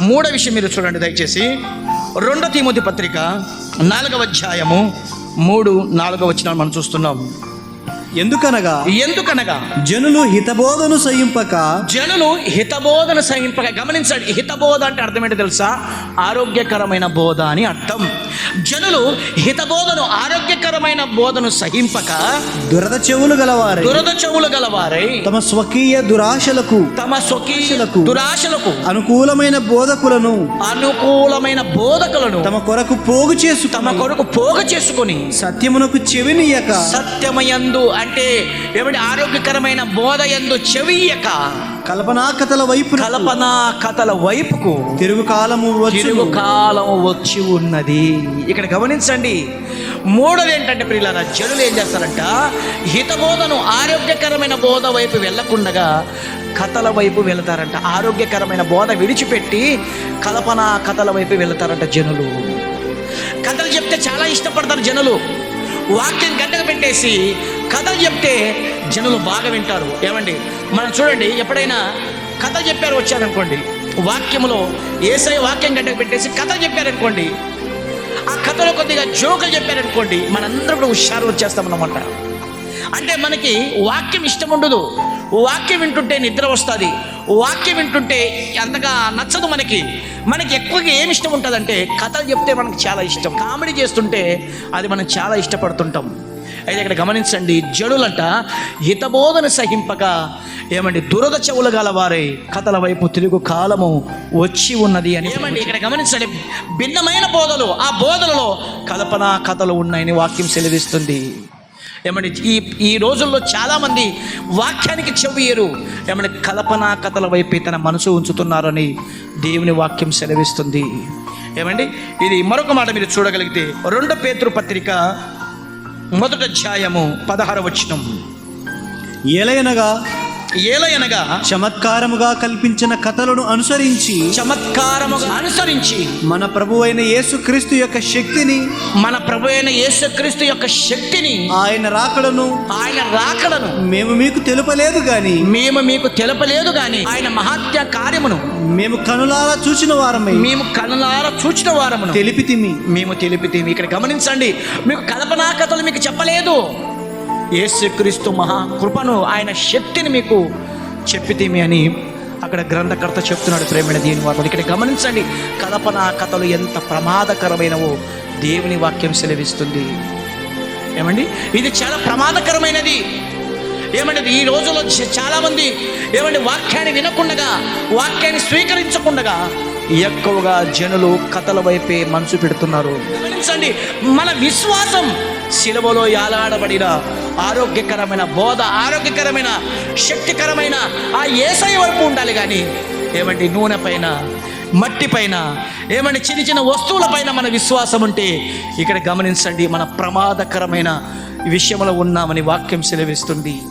మూడో విషయం మీరు చూడండి దయచేసి. రెండో తిమోతి పత్రిక నాలుగవ అధ్యాయము మూడు నాలుగవ వచ్చిన మనం చూస్తున్నాం. ఎందుకనగా? ఎందుకనగా? జనులు హితబోధను సహింపక జనులు హితబోధన సహింపక. గమనించండి హితబోధ అంటే అర్థం ఏంటో తెలుసా? ఆరోగ్యకరమైన బోధ అని అర్థం. జనులు హితబోధను ఆరోగ్యకరమైన బోధను సహింపక దురద చెవులు గలవారై దురద చెవులు గలవారై తమ స్వకీయ దురాశలకు తమ స్వకీయులకు దురాశలకు, దురాశలకు అనుకూలమైన బోధకులను అనుకూలమైన బోధకులను తమ కొరకు పోగు చేసు తమ కొరకు పోగ చేసుకొని సత్యమునకు చెవినియక సత్యమయందు అంటే ఏమిటి? ఆరోగ్యకరమైన బోధ ఎందు చెవియక కల్పనా కథల వైపు కల్పన కథల వైపుకు. తిరుగు కాలము. తిరుగు కాలం వచ్చి ఉన్నది. ఇక్కడ గమనించండి. మూడోది ఏంటంటే ప్రియులారా జనులు ఏం చేస్తారంట? హితబోధను ఆరోగ్యకరమైన బోధ వైపు వెళ్ళకుండగా కథల వైపు వెళతారంట. ఆరోగ్యకరమైన బోధ విడిచిపెట్టి కల్పన కథల వైపు వెళతారంట జనులు. కథలు చెప్తే చాలా ఇష్టపడతారు జనులు. వాక్యం గంటకు పెట్టేసి కథలు చెప్తే జనులు బాగా వింటారు. ఏమండి? మనం చూడండి ఎప్పుడైనా కథ చెప్పారు వచ్చారనుకోండి వాక్యములో ఏసై వాక్యం గంటకు పెట్టేసి కథ చెప్పారనుకోండి ఆ కథలో కొద్దిగా జోకులు చెప్పారనుకోండి మనందరం కూడా హుషారు వచ్చేస్తామన్నమాట. అంటే మనకి వాక్యం ఇష్టం ఉండదు. వాక్యం వింటుంటే నిద్ర వస్తుంది. వాక్యం వింటుంటే అంతగా నచ్చదు మనకి. మనకి ఎక్కువగా ఏమి ఇష్టం ఉంటుందంటే కథలు చెప్తే మనకి చాలా ఇష్టం. కామెడీ చేస్తుంటే అది మనం చాలా ఇష్టపడుతుంటాం. అయితే ఇక్కడ గమనించండి జడులంట హితబోధన సహింపక ఏమండి దురద చెవులు గల వారే కథల వైపు తిరుగు కాలము వచ్చి ఉన్నది అని ఏమండి ఇక్కడ గమనించండి భిన్నమైన బోధలు ఆ బోధలలో కల్పన కథలు ఉన్నాయని వాక్యం సెలవిస్తుంది. ఏమండి ఈ ఈ రోజుల్లో చాలామంది వాక్యానికి చెవియరు ఏమంటే కల్పన కథల వైపు తన మనసు ఉంచుతున్నారని దేవుని వాక్యం సెలవిస్తుంది. ఏమండి ఇది మరొక మాట మీరు చూడగలిగితే రెండో పేతృ పత్రిక మొదటి అధ్యాయము పదహార వచ్చినం ఏలయనగా ఏలయనగా చమత్కారముగా కల్పించిన కథలను అనుసరించి చమత్కారముగా అనుసరించి మన ప్రభు అయిన యేసుక్రీస్తు యొక్క శక్తిని మన ప్రభు అయిన యేసుక్రీస్తు యొక్క శక్తిని ఆయన రాకడను ఆయన రాకడను మేము మీకు తెలుపలేదు గాని మేము మీకు తెలపలేదు కానీ ఆయన మహాత్య కార్యమును మేము కనులారా చూసిన వారమై మేము కనులార చూచిన వారమును తెలిపితిమి. మేము తెలిపితే ఇక్కడ గమనించండి మీకు కల్పనా కథలు మీకు చెప్పలేదు. యేసుక్రీస్తు మహా కృపను ఆయన శక్తిని మీకు చెప్పితేమి అని అక్కడ గ్రంథకర్త చెప్తున్నాడు ప్రేమైన దీని వారు ఇక్కడ గమనించండి కలపన కథలు ఎంత ప్రమాదకరమైనవో దేవుని వాక్యం సెలవిస్తుంది. ఏమండి? ఇది చాలా ప్రమాదకరమైనది. ఏమంటే ఈ రోజుల్లో చాలామంది ఏమండి వాక్యాన్ని వినకుండగా వాక్యాన్ని స్వీకరించకుండగా ఎక్కువగా జనులు కథల వైపే మనసు పెడుతున్నారు. గమనించండి మన విశ్వాసం సిలవలో యాలాడబడిన ఆరోగ్యకరమైన బోధ ఆరోగ్యకరమైన శక్తికరమైన ఆ ఏసై వైపు ఉండాలి కానీ ఏమంటే నూనె పైన మట్టి పైన ఏమంటే చిన్న చిన్న వస్తువుల పైన మన విశ్వాసం ఉంటే ఇక్కడ గమనించండి మన ప్రమాదకరమైన విషయంలో ఉన్నామని వాక్యం సెలవిస్తుంది.